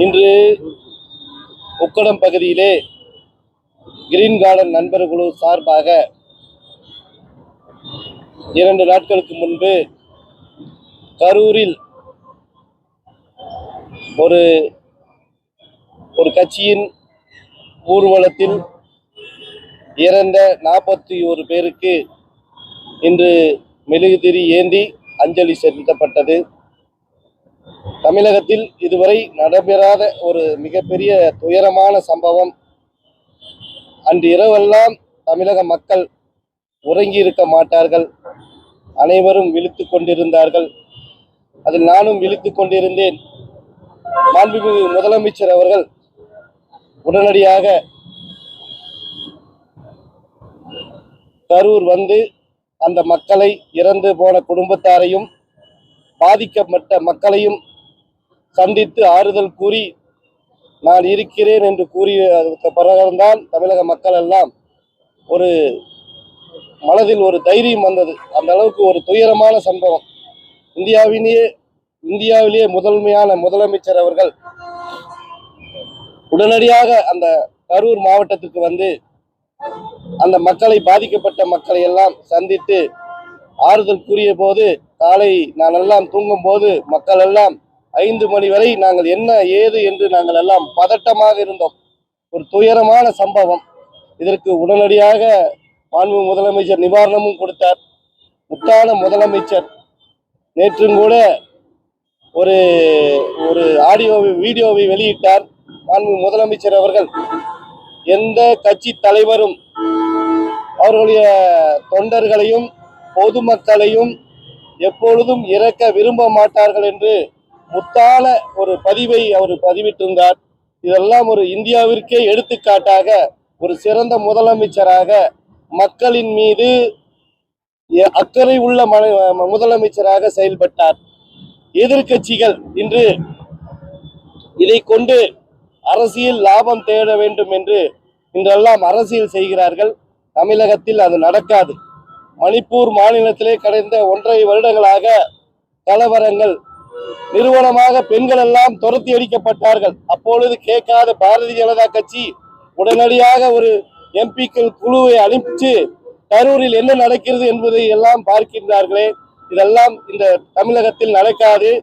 இன்று உக்கடம் பகுதியிலே green garden நண்பர் குழு சார்பாக இரண்டு நாட்களுக்கு முன்பு கரூரில் ஒரு ஒரு கட்சியின் ஊர்வலத்தில் இறந்த நாற்பத்தி ஒரு பேருக்கு இன்று மெழுகுதிரி ஏந்தி அஞ்சலி செலுத்தப்பட்டது. தமிழகத்தில் இதுவரை நடைபெறாத ஒரு மிகப்பெரிய துயரமான சம்பவம். அன்று இரவெல்லாம் தமிழக மக்கள் உறங்கி இருக்க மாட்டார்கள். அனைவரும் விழித்து கொண்டிருந்தார்கள். அதில் நானும் விழித்து கொண்டிருந்தேன். மாண்புமிகு முதலமைச்சர் அவர்கள் உடனடியாக கரூர் வந்து அந்த மக்களை இறந்து போன குடும்பத்தாரையும் பாதிக்கப்பட்ட மக்களையும் சந்தித்து ஆறுதல் கூறி நான் இருக்கிறேன் என்று கூறியதற்கு பிறகுதான் தமிழக மக்கள் எல்லாம் ஒரு மனதில் ஒரு தைரியம் வந்தது. அந்த அளவுக்கு ஒரு துயரமான சம்பவம். இந்தியாவிலேயே இந்தியாவிலேயே முதன்மையான முதலமைச்சர் அவர்கள் உடனடியாக அந்த கரூர் மாவட்டத்திற்கு வந்து அந்த மக்களை பாதிக்கப்பட்ட மக்களை எல்லாம் சந்தித்து ஆறுதல் கூறிய போது காலை நான் எல்லாம் தூங்கும் போது மக்கள் எல்லாம் ஐந்து மணி வரை நாங்கள் என்ன ஏது என்று நாங்கள் எல்லாம் பதட்டமாக இருந்தோம். ஒரு துயரமான சம்பவம். இதற்கு உடனடியாக மாண்பு முதலமைச்சர் நிவாரணமும் கொடுத்தார். முத்தான முதலமைச்சர். நேற்றும் கூட ஒரு ஒரு ஆடியோவை வீடியோவை வெளியிட்டார் மாண்பு முதலமைச்சர் அவர்கள். எந்த கட்சி தலைவரும் அவர்களுடைய தொண்டர்களையும் பொதுமக்களையும் எப்பொழுதும் இறக்க விரும்ப மாட்டார்கள் என்று முத்தான ஒரு பதிவை அவர் பதிவிட்டிருந்தார். இதெல்லாம் ஒரு இந்தியாவிற்கே எடுத்துக்காட்டாக ஒரு சிறந்த முதலமைச்சராக மக்களின் மீது எ- அக்கறை உள்ள முதலமைச்சராக செயல்பட்டார். எதிர்க்கட்சிகள் இன்று இதை கொண்டு அரசியல் லாபம் தேட வேண்டும் என்று இன்றெல்லாம் அரசியல் செய்கிறார்கள். தமிழகத்தில் அது நடக்காது. மணிப்பூர் மாநிலத்திலே கடந்த ஒன்றரை வருடங்களாக கலவரங்கள் நிறுவனமாக பெண்கள் எல்லாம் துரத்தி அடிக்கப்பட்டார்கள். அப்பொழுது கேட்காத பாரதிய ஜனதா கட்சி உடனடியாக ஒரு எம்பிக்கள் குழுவை அனுப்பிச்சு கரூரில் என்ன நடக்கிறது என்பதை எல்லாம் பார்க்கின்றார்களே. இதெல்லாம் இந்த தமிழகத்தில் நடக்காது.